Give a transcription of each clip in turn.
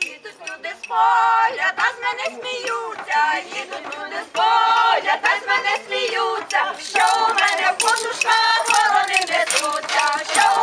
Їдуть люди з та з мене сміються, їдуть люди з та з мене сміються, що в мене в подушках ворони несуться, що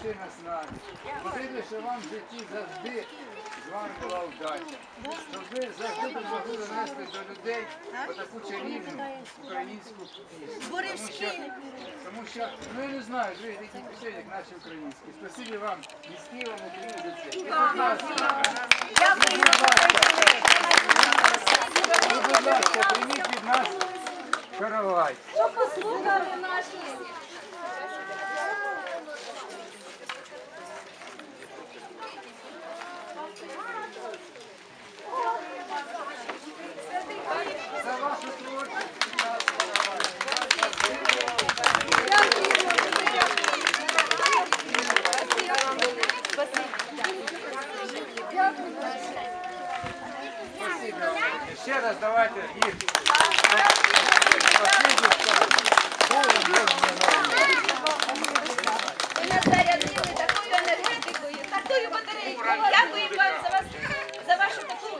машина з нами. Потрібно, що вам в житті завжди з вами була удача. Щоб ви завжди могли донести до людей таку чарівну українську пісню. Тому що ну я не знаю, ви такі пісні, як наші українські. Спасибі вам, міські вам українці. Ну, будь ласка, прийміть від нас каравай. Що послухали наші. Давайте. Ви нас зарядили такою енергетикою, такою батарейкою. Дякую вам за вашу таку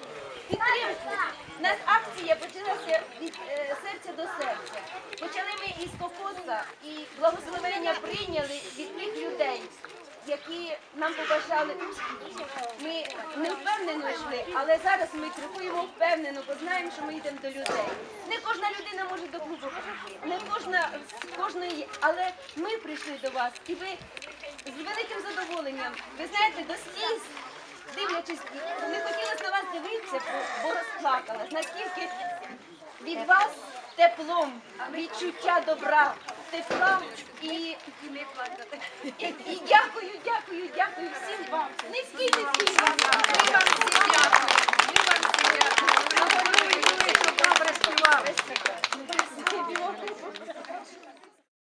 підтримку. У нас акція почалася від серця до серця. Почали ми із Кокоса і благословення прийняли від тих людей, які нам побажали. Ми не впевнено йшли, але зараз ми крокуємо впевнено, бо знаємо, що ми йдемо до людей. Не кожна людина може до клубу не кожна кожної, але ми прийшли до вас, і ви з великим задоволенням. Ви знаєте, до сліз, дивлячись, не хотілося на вас дивитися, бо, розплакалась. Наскільки від вас теплом, відчуття добра, тепла і, і, і дякую всім вам. Низький, низький.